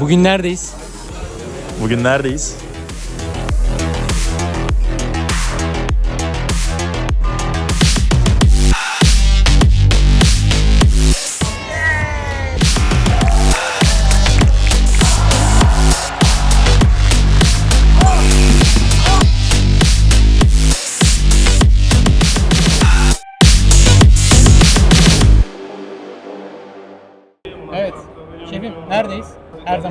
Bugün neredeyiz? Bugün neredeyiz?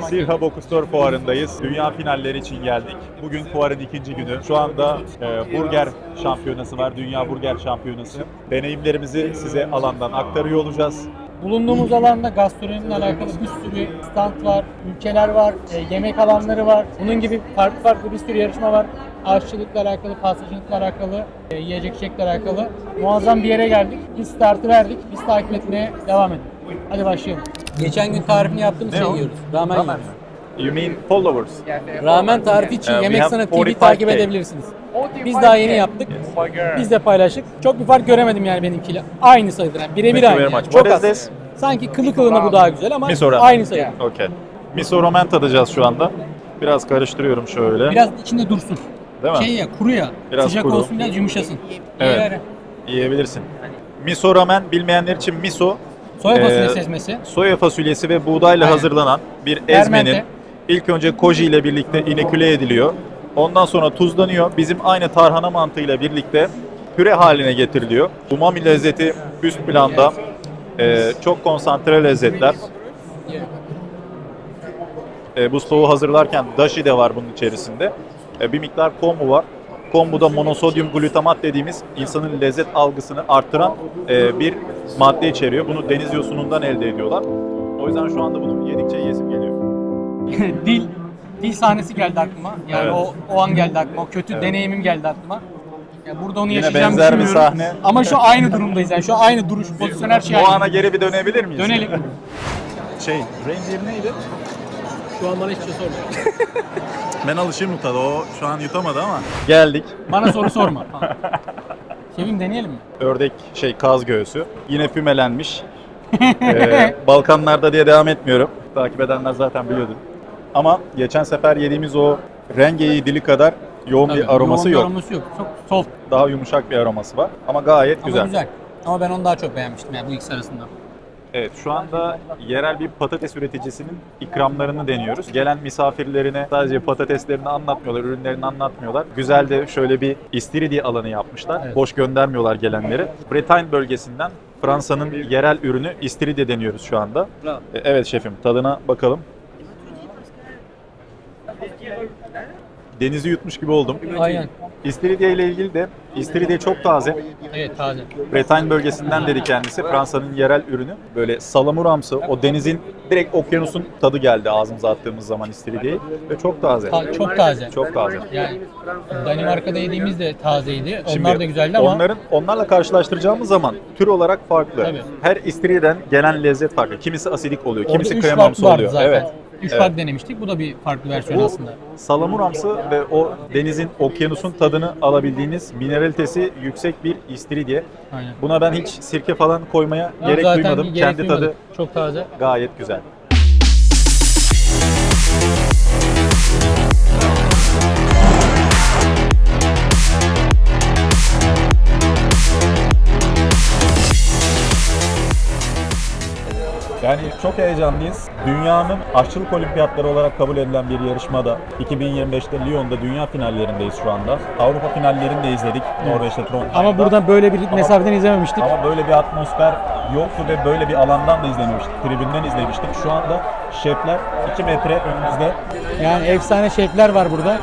Sirha Bokustor fuarındayız. Dünya finalleri için geldik. Bugün fuarın ikinci günü. Şu anda e, burger şampiyonası var. Dünya burger şampiyonası. Deneyimlerimizi size alandan aktarıyor olacağız. Bulunduğumuz alanda gastronomiyle alakalı bir sürü stand var, ülkeler var, e, yemek alanları var. Bunun gibi farklı farklı bir sürü yarışma var. Aşçılıkla alakalı, pastacılıkla alakalı, e, yiyecek içecekle alakalı. Muazzam bir yere geldik. Biz startı verdik. Biz takip etmeye devam edin. Hadi başlayalım. Geçen gün tarifini yaptığımız Ne şey o? yiyoruz. Ramen, Ramen. yiyoruz. You mean followers? Ramen tarifi için Uh, we Yemek have Sanat TV 45K. takip edebilirsiniz. Biz daha yeni yaptık. Biz de paylaştık. Çok bir fark göremedim yani benimkiyle. Aynı sayıdır yani. Birebir Thank you aynı. very yani. much. Çok What is az. this? Sanki kılı kılına bu daha güzel ama Miso ramen. aynı sayı. Okay. Miso ramen tadacağız şu anda. Biraz karıştırıyorum şöyle. Biraz içinde dursun. Değil mi? Şey ya kuru ya. Biraz Sıcak kuru. olsun biraz yumuşasın. Evet. Yiyebilirsin. Miso ramen bilmeyenler için miso Soya Ee, sezmesi. soya fasulyesi ve buğdayla Aynen. hazırlanan bir Fermente. ezmenin ilk önce koji ile birlikte ineküle ediliyor. Ondan sonra tuzlanıyor. Bizim aynı tarhana mantığıyla birlikte püre haline getiriliyor. Umami lezzeti üst planda. Ee, çok konsantre lezzetler. Ee, bu stoğu hazırlarken dashi de var bunun içerisinde. Ee, bir miktar kombu var. Kombu da monosodyum glutamat dediğimiz insanın lezzet algısını arttıran e, bir madde içeriyor. Bunu deniz yosunundan elde ediyorlar. O yüzden şu anda bunu yedikçe yesim geliyor. dil dil sahnesi geldi aklıma. Yani Evet. o o an geldi aklıma. O kötü Evet. deneyimim geldi aklıma. Ya burada onu Yine yaşayacağım benzer bir düşünmüyorum. sahne. Ama şu aynı durumdayız yani. Şu aynı duruş, pozisyon her şey aynı. ana geri bir dönebilir miyiz? Dönelim. Şey, reindeer neydi? Şu an bana hiçbir şey sorma. Ben alışayım bu tadı. O şu an yutamadı ama. Geldik. Bana soru sorma. Tamam. Şefim deneyelim mi? Ördek şey kaz göğsü. Yine fümelenmiş. Ee, Balkanlarda diye devam etmiyorum. Takip edenler zaten biliyordu. Ama geçen sefer yediğimiz o rengeyi dili kadar yoğun Tabii, bir aroması yoğun yok. Aroması yok. Çok soft Daha yumuşak bir aroması var. Ama gayet ama güzel. güzel. Ama ben onu daha çok beğenmiştim yani bu ikisi arasında. Evet şu anda yerel bir patates üreticisinin ikramlarını deniyoruz. Gelen misafirlerine sadece patateslerini anlatmıyorlar, ürünlerini anlatmıyorlar. Güzel de şöyle bir istiridye alanı yapmışlar. Evet. Boş göndermiyorlar gelenleri. Bretagne bölgesinden Fransa'nın yerel ürünü istiridye deniyoruz şu anda. Bravo. E, Evet şefim tadına bakalım. Denizi yutmuş gibi oldum. Aynen. İstiridye ile ilgili de istiridye çok taze. Evet taze. Bretagne bölgesinden dedi kendisi. Fransa'nın yerel ürünü. Böyle salamuramsı, o denizin direkt okyanusun tadı geldi ağzımıza attığımız zaman istiridyeyi. Ve çok taze. Ta- çok taze. Çok taze. Yani Danimarka'da yediğimiz de tazeydi. Şimdi Onlar da güzeldi ama onların onlarla karşılaştıracağımız zaman tür olarak farklı. Tabii. Her istiridyeden gelen lezzet farklı. Kimisi asidik oluyor, orada kimisi üç farklı kremamsı vardı oluyor. zaten. Evet. Üç Evet. farklı denemiştik. Bu da bir farklı versiyon Bu aslında. salamuramsı ve o denizin, okyanusun tadını alabildiğiniz mineralitesi yüksek bir istiridye. Aynen. Buna ben hiç sirke falan koymaya Ama gerek duymadım. gerek Kendi duymadık. tadı çok taze. gayet güzel. Yani çok heyecanlıyız. Dünyanın aşçılık olimpiyatları olarak kabul edilen bir yarışmada 2025'te Lyon'da dünya finallerindeyiz şu anda. Avrupa finallerini de izledik Norveç'te Trondheim'da. Ama buradan böyle bir mesafeden izlememiştik. Ama böyle bir atmosfer yoktu ve böyle bir alandan da izlememiştik. Tribünden izlemiştik. Şu anda şefler 2 metre önümüzde. Yani efsane şefler var burada.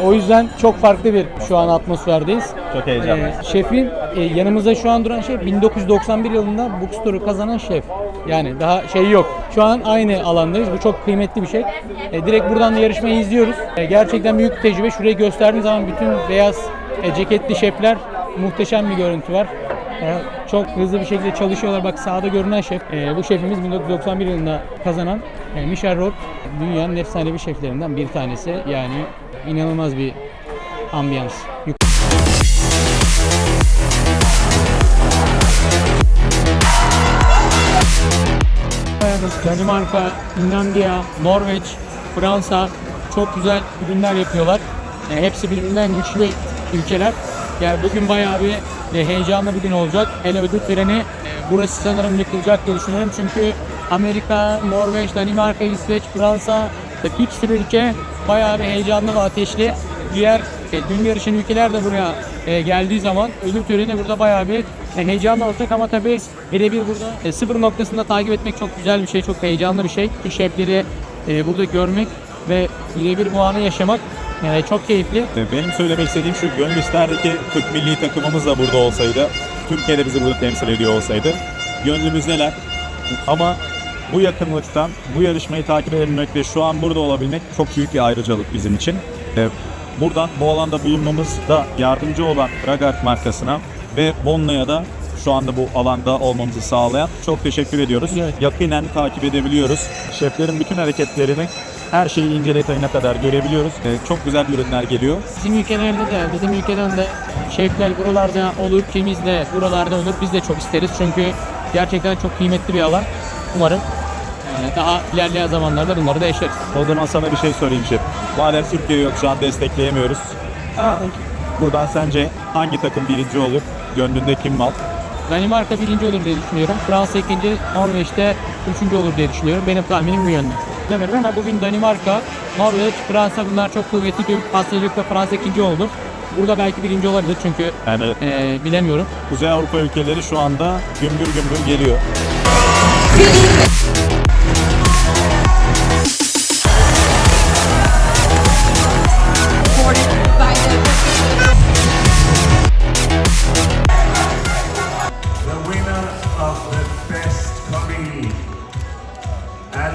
E, O yüzden çok farklı bir şu an atmosferdeyiz. Çok heyecanlıyız. E, şefin e, yanımızda şu an duran şef 1991 yılında Bookstore'u kazanan şef. Yani daha şey yok. Şu an aynı alandayız. Bu çok kıymetli bir şey. E, direkt buradan da yarışmayı izliyoruz. E, gerçekten büyük bir tecrübe. Şurayı gösterdiğim zaman bütün beyaz e, ceketli şefler muhteşem bir görüntü var. E, çok hızlı bir şekilde çalışıyorlar. Bak sağda görünen şef. E, bu şefimiz 1991 yılında kazanan e, Michel Roth. Dünyanın efsanevi şeflerinden bir tanesi. Yani inanılmaz bir ambiyans. Danimarka, Finlandiya, Norveç, Fransa çok güzel ürünler yapıyorlar. E, hepsi birbirinden güçlü ülkeler. Yani bugün bayağı bir e, heyecanlı bir gün olacak. Hele ödül töreni e, burası sanırım yıkılacak diye düşünüyorum. Çünkü Amerika, Norveç, Danimarka, İsveç, Fransa bir ülke bayağı bir heyecanlı ve ateşli. Diğer e, dün yarışan ülkeler de buraya e, geldiği zaman ödül töreni burada bayağı bir e, heyecanlı olacak ama tabii birebir burada e, sıfır noktasında takip etmek çok güzel bir şey, çok heyecanlı bir şey. Şefleri e, burada görmek ve birebir bu anı yaşamak e, çok keyifli. E, Benim söylemek istediğim şu, gönül isterdi ki Türk milli takımımız da burada olsaydı, Türkiye'de bizi burada temsil ediyor olsaydı. Gönlümüz neler? Ama bu yakınlıktan, bu yarışmayı takip edebilmek ve şu an burada olabilmek çok büyük bir ayrıcalık bizim için. E, Buradan bu alanda bulunmamızda yardımcı olan Ragart markasına ve Bonla'ya da şu anda bu alanda olmamızı sağlayan çok teşekkür ediyoruz. Evet. Yakinen takip edebiliyoruz. Şeflerin bütün hareketlerini her şeyi ince detayına kadar görebiliyoruz. E, Çok güzel ürünler geliyor. Bizim ülkelerde de, bizim ülkeden de şefler buralarda olur, kimiz de buralarda olur. Biz de çok isteriz çünkü gerçekten çok kıymetli bir alan. Umarım daha ilerleyen zamanlarda bunları da yaşarız. O zaman sana bir şey sorayım şef. Madem Türkiye yok şu an destekleyemiyoruz. Buradan sence hangi takım birinci olur? Gönlünde kim var? Danimarka birinci olur diye düşünüyorum. Fransa ikinci, Norveç'te üçüncü olur diye düşünüyorum. Benim tahminim bu yönde. Demedim ama bugün Danimarka, Norveç, Fransa bunlar çok kuvvetli bir pastacılıkta Fransa ikinci oldu. Burada belki birinci olabilir çünkü Yani e, bilemiyorum. Kuzey Avrupa ülkeleri şu anda gümbür gümbür geliyor.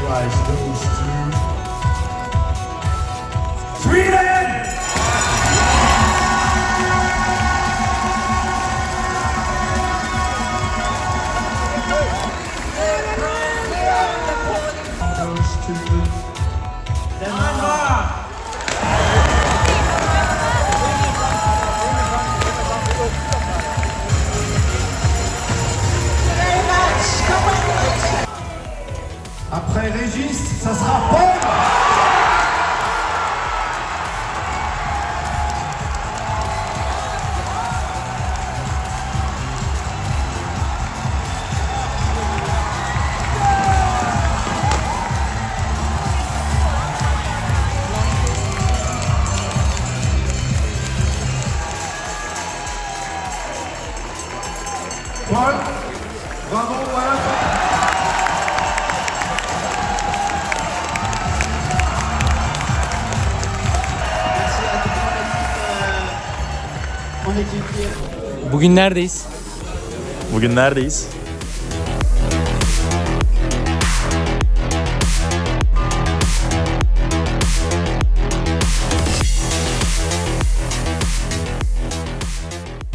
prize goes to Sweden! Après Régis, ça sera Paul Paul. Bugün neredeyiz? Bugün neredeyiz?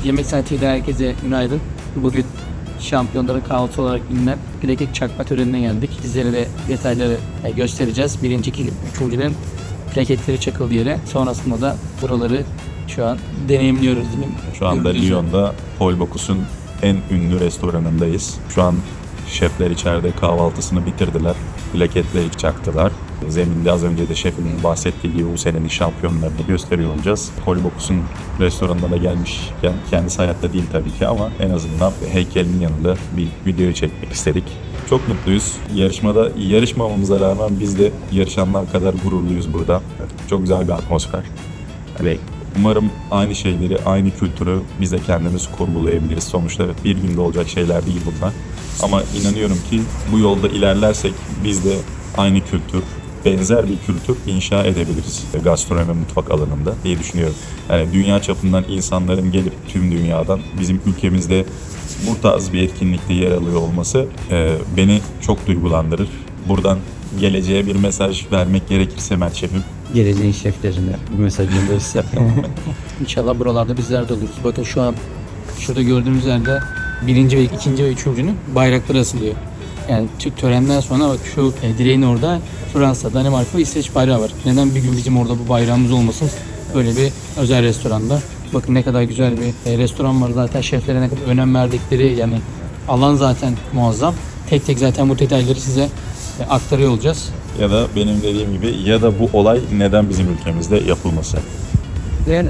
Yemek saatiyle herkese günaydın. Bugün şampiyonların kahvaltı olarak bilinen plakek çakma törenine geldik. Sizlere de detayları e, göstereceğiz. Birinci, iki, üçüncülerin plaketleri çakıldı yere. Sonrasında da buraları şu an deneyimliyoruz değil mi? Şu anda Göreceğiz. Lyon'da Paul Bocuse en ünlü restoranındayız. Şu an şefler içeride kahvaltısını bitirdiler. Plaketleri çaktılar. Zeminde az önce de şefimin bahsettiği gibi bu senenin şampiyonlarını gösteriyor olacağız. Paul Bocuse'un restoranına da gelmişken kendisi hayatta değil tabii ki ama en azından heykelinin yanında bir video çekmek istedik. Çok mutluyuz. Yarışmada yarışmamamıza rağmen biz de yarışanlar kadar gururluyuz burada. Çok güzel bir atmosfer. Ve umarım aynı şeyleri, aynı kültürü biz de kendimiz kurgulayabiliriz. Sonuçta bir günde olacak şeyler değil bunlar. Ama inanıyorum ki bu yolda ilerlersek biz de aynı kültür, benzer bir kültür inşa edebiliriz gastronomi mutfak alanında diye düşünüyorum. Yani dünya çapından insanların gelip tüm dünyadan bizim ülkemizde bu tarz bir etkinlikte yer alıyor olması e, beni çok duygulandırır. Buradan geleceğe bir mesaj vermek gerekirse Mert Şef'im. Geleceğin şeflerine bir mesaj gönderirse. İnşallah buralarda bizler de oluruz. Bakın şu an şurada gördüğümüz yerde birinci ve ikinci ve üçüncünün bayrakları asılıyor. Yani Türk törenden sonra bak şu e, direğin orada Fransa, Danimarka ve İsveç bayrağı var. Neden bir gün bizim orada bu bayrağımız olmasın? Böyle bir özel restoranda. Bakın ne kadar güzel bir e, restoran var zaten şeflere ne kadar önem verdikleri yani alan zaten muazzam. Tek tek zaten bu detayları size aktarıyor olacağız. Ya da benim dediğim gibi ya da bu olay neden bizim ülkemizde yapılması. Yani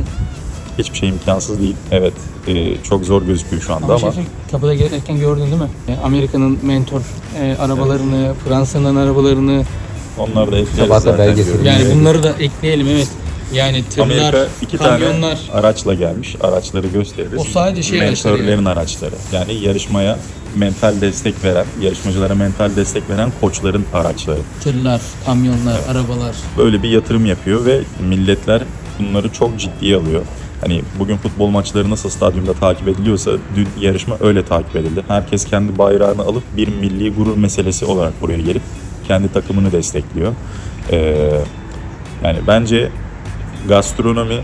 Hiçbir şey imkansız değil. Evet e, çok zor gözüküyor şu anda Ama, ama şefim kapıda gelirken gördün değil mi? E, Amerika'nın mentor e, arabalarını, Fransa'nın arabalarını onlar da ekleriz Sabah zaten. yani Evet. bunları da ekleyelim evet. Yani tırlar, Amerika iki kamyonlar. tane araçla gelmiş. Araçları gösteririz. O sadece şey araçları Mentörlerin araçları. Yani yarışmaya mental destek veren, yarışmacılara mental destek veren koçların araçları. Tırlar, kamyonlar, arabalar. Böyle bir yatırım yapıyor ve milletler bunları çok ciddiye alıyor. Hani bugün futbol maçları nasıl stadyumda takip ediliyorsa dün yarışma öyle takip edildi. Herkes kendi bayrağını alıp bir milli gurur meselesi olarak buraya gelip kendi takımını destekliyor. Ee, yani bence gastronomi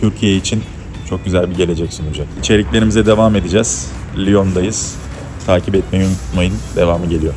Türkiye için çok güzel bir gelecek sunacak. İçeriklerimize devam edeceğiz. Lyon'dayız. Takip etmeyi unutmayın. Devamı geliyor.